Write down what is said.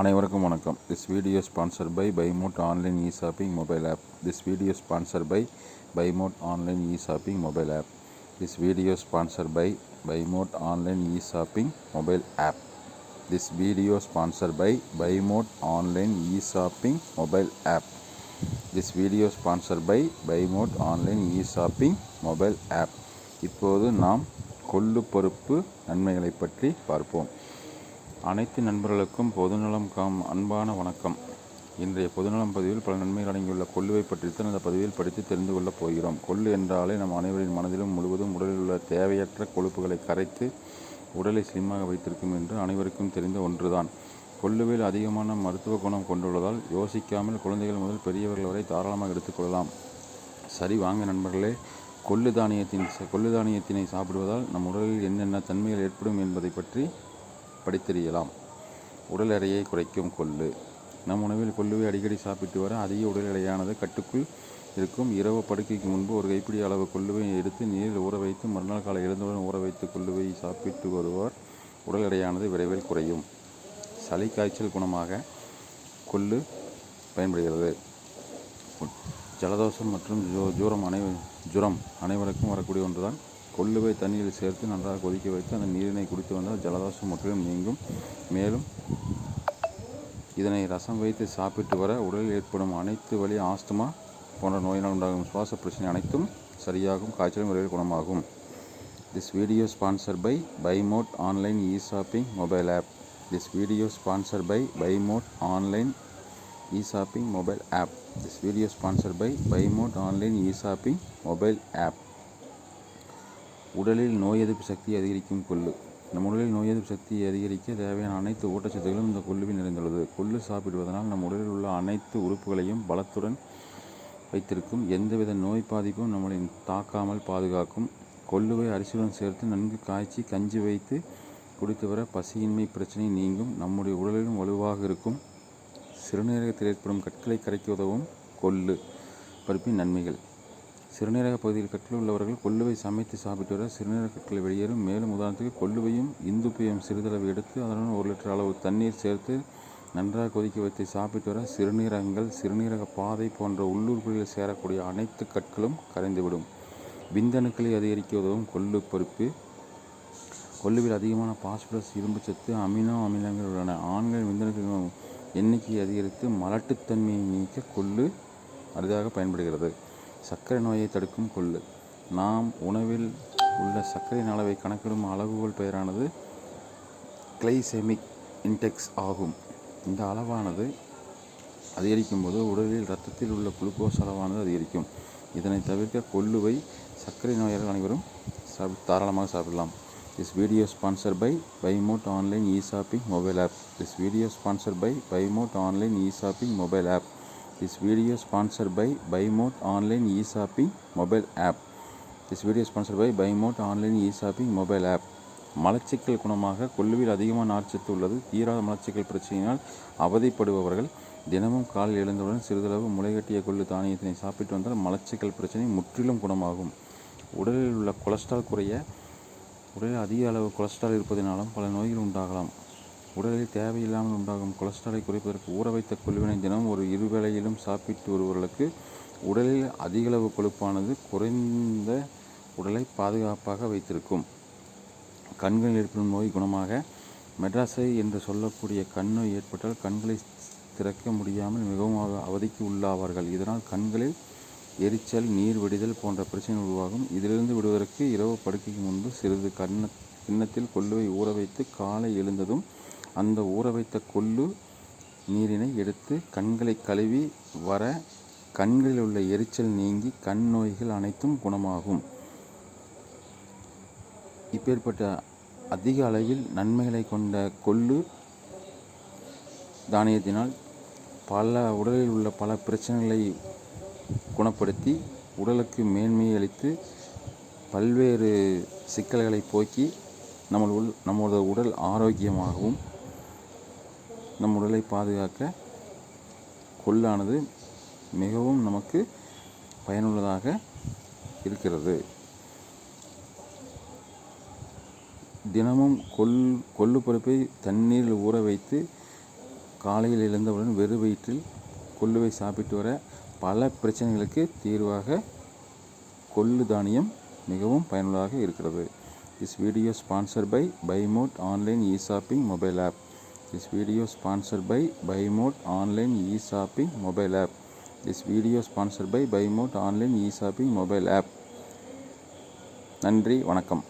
அனைவருக்கும் வணக்கம். This video sponsor by Buymote online e shopping mobile app this video sponsor by Buymote online e shopping mobile app this video sponsor by Buymote online e shopping mobile app this video sponsor by Buymote online e shopping mobile app this video sponsor by Buymote online e shopping mobile app இப்போது நாம் கொள்ளு பொறுப்பு நன்மைகளை பற்றி பார்ப்போம். அனைத்து நண்பர்களுக்கும் பொதுநலம் காம் அன்பான வணக்கம். இன்றைய பொதுநலம் பதிவில் பல நன்மைகள் அடங்கியுள்ள கொள்ளுவை பற்றித்தான் இந்த பதிவில் படித்து தெரிந்து கொள்ளப் போகிறோம். கொள்ளு என்றாலே நம் அனைவரின் மனதிலும் முழுவதும் உடலில் உள்ள தேவையற்ற கொழுப்புகளை கரைத்து உடலை ஸ்லிம்மாக வைத்திருக்கும் என்று அனைவருக்கும் தெரிந்த ஒன்றுதான். கொள்ளுவில் அதிகமான மருத்துவ குணம் கொண்டுள்ளதால் யோசிக்காமல் குழந்தைகள் முதல் பெரியவர்கள் வரை தாராளமாக எடுத்துக்கொள்ளலாம் சரி வாங்க நண்பர்களே. கொள்ளு தானியத்தின் கொள்ளு தானியத்தினை சாப்பிடுவதால் நம் உடலில் என்னென்ன தன்மைகள் ஏற்படும் என்பதை பற்றி படித்தறியலாம். உடல் எடையை குறைக்கும் கொள்ளு. நம் உணவில் கொள்ளுவை அடிக்கடி சாப்பிட்டு வர அதிக உடல் எடையானது கட்டுக்குள் இருக்கும். இரவு படுக்கைக்கு முன்பு ஒரு கைப்பிடி அளவு கொள்ளுவை எடுத்து நீரில் ஊற வைத்து மறுநாள் காலை எழுந்தவுடன் ஊற வைத்து கொள்ளுவை சாப்பிட்டு வருவார். உடல் எடையானது விரைவில் குறையும். சளி காய்ச்சல் குணமாக கொள்ளு பயன்படுகிறது. ஜலதோஷம் மற்றும் ஜோ ஜூரம் அனை ஜுரம் அனைவருக்கும் வரக்கூடிய ஒன்றுதான். கொள்ளுவை தண்ணீரில் சேர்த்து நன்றாக கொதிக்க வைத்து அந்த நீரினை குடித்து வந்தால் ஜலதோஷம் முற்றிலும் நீங்கும். மேலும் இதனை ரசம் வைத்து சாப்பிட்டு வர உடலில் ஏற்படும் அனைத்து வழி ஆஸ்துமா போன்ற நோயினால் உண்டாகும் சுவாச பிரச்சனை அனைத்தும் சரியாகும் காய்ச்சலும் விரைவில் குணமாகும். This video sponsor by Buymote online e shopping mobile app this video sponsor by Buymote online e shopping mobile app this video sponsor by Buymote online e shopping mobile app உடலில் நோய் எதிர்ப்பு சக்தியை அதிகரிக்கும் கொள்ளு. நம் உடலில் நோய் எதிர்ப்பு சக்தியை அதிகரிக்க தேவையான அனைத்து ஊட்டச்சத்துகளும் இந்த கொள்ளுவில் நிறைந்துள்ளது. கொள்ளு சாப்பிடுவதனால் நம் உடலில் உள்ள அனைத்து உறுப்புகளையும் பலத்துடன் வைத்திருக்கும். எந்தவித நோய் பாதிப்பும் நம்மளை தாக்காமல் பாதுகாக்கும். கொள்ளுவை அரிசியுடன் சேர்த்து நன்கு காய்ச்சி கஞ்சி வைத்து குடித்து வர பசியின்மை பிரச்சனை நீங்கும். நம்முடைய உடலிலும் வலுவாக இருக்கும். சிறுநீரகத்தில் ஏற்படும் கற்களை கரைக்க உதவும் கொள்ளு. பருப்பின் நன்மைகள். சிறுநீரக பகுதியில் கற்கள் உள்ளவர்கள் கொள்ளுவை சமைத்து சாப்பிட்டு வர சிறுநீரக கற்கள் வெளியேறும். மேலும் உதாரணத்துக்கு கொள்ளுவையும் இந்துப்பையும் சிறிதளவு எடுத்து அதனுடன் ஒரு லிட்டர் அளவு தண்ணீர் சேர்த்து நன்றாக கொதிக்க வைத்து சாப்பிட்டு வர சிறுநீரகங்கள் சிறுநீரக பாதை போன்ற உள்ளூர்களில் சேரக்கூடிய அனைத்து கற்களும் கரைந்துவிடும். விந்தணுக்களை அதிகரிக்க உதவும் கொள்ளு பருப்பு. கொள்ளுவில் அதிகமான பாஸ்பரஸ் இரும்புச்சத்து அமினோ அமிலங்கள் உள்ளன. ஆண்கள் விந்தணுக்களின் எண்ணிக்கையை அதிகரித்து மலட்டுத்தன்மையை நீக்க கொள்ளு அரிதாக பயன்படுகிறது. சர்க்கரை நோயை தடுக்கும் கொள்ளு. நாம் உணவில் உள்ள சர்க்கரையின் அளவை கணக்கிடும் அளவுகோல் பெயரானது கிளைசெமிக் இன்டெக்ஸ் ஆகும். இந்த அளவானது அதிகரிக்கும் போது உடலில் ரத்தத்தில் உள்ள குளுக்கோஸ் அளவானது அதிகரிக்கும். இதனை தவிர்க்க கொள்ளுவை சர்க்கரை நோயாளர்கள் அனைவரும் சாப் தாராளமாக சாப்பிடலாம். This video sponsor by Buymote online e shopping mobile app this video sponsor by Buymote online e shopping mobile app this video sponsor by Buymote online e shopping mobile app this video sponsor by Buymote online e shopping mobile app மலச்சிக்கல் குணமாக கொள்ளுவில் அதிகமான நார்ச்சத்து உள்ளது. தீராத மலச்சிக்கல் பிரச்சனையினால் அவதிப்படுபவர்கள் தினமும் காலையில் எழுந்தவுடன் சிறிதளவு முளைகட்டிய கொள்ளு தானியத்தினை சாப்பிட்டு வந்தால் மலச்சிக்கல் பிரச்சனை முற்றிலும் குணமாகும். உடலில் உள்ள கொலஸ்ட்ரால் குறைய உடலில் அதிக அளவு கொலஸ்ட்ரால் இருப்பதனாலும் பல நோய்கள் உண்டாகலாம். உடலில் தேவையில்லாமல் உண்டாகும் கொலஸ்ட்ராலை குறைப்பதற்கு ஊற வைத்த கொள்வினை தினம் ஒரு இருவேளையிலும் சாப்பிட்டு வருவர்களுக்கு உடலில் அதிகளவு கொழுப்பானது குறைந்த உடலை பாதுகாப்பாக வைத்திருக்கும். கண்களில் ஏற்படும் நோய் குணமாக மெட்ராஸை என்று சொல்லக்கூடிய கண் நோய் ஏற்பட்டால் கண்களை திறக்க முடியாமல் மிகவும் அவதிக்கு உள்ளாவார்கள். இதனால் கண்களில் எரிச்சல் நீர் வெடிதல் போன்ற பிரச்சனைகள் உருவாகும். இதிலிருந்து விடுவதற்கு இரவு படுக்கைக்கு முன்பு சிறிது கண்ண கிண்ணத்தில் கொள்ளுவை ஊற வைத்து காலை எழுந்ததும் அந்த ஊற வைத்த கொள்ளு நீரினை எடுத்து கண்களை கழுவி வர கண்களில் உள்ள எரிச்சல் நீங்கி கண் நோய்கள் அனைத்தும் குணமாகும். இப்பேற்பட்ட அதிக அளவில் நன்மைகளை கொண்ட கொள்ளு தானியத்தினால் பல உடலில் உள்ள பல பிரச்சனைகளை குணப்படுத்தி உடலுக்கு மேன்மையை அளித்து பல்வேறு சிக்கல்களை போக்கி நம்ம உள் நம்மளோட உடல் ஆரோக்கியமாகவும் நம் உடலை பாதுகாக்க கொள்ளானது மிகவும் நமக்கு பயனுள்ளதாக இருக்கிறது. தினமும் கொள் கொள்ளு பருப்பை தண்ணீரில் ஊற வைத்து காலையில் எழுந்தவுடன் வெறும் வயிற்றில் கொள்ளுவை சாப்பிட்டு வர பல பிரச்சனைகளுக்கு தீர்வாக கொள்ளு தானியம் மிகவும் பயனுள்ளதாக இருக்கிறது. Is video sponsor by Buymote online e shopping mobile app this video sponsor by Buymote online e shopping mobile app this video sponsor by Buymote online e shopping mobile app நன்றி வணக்கம்.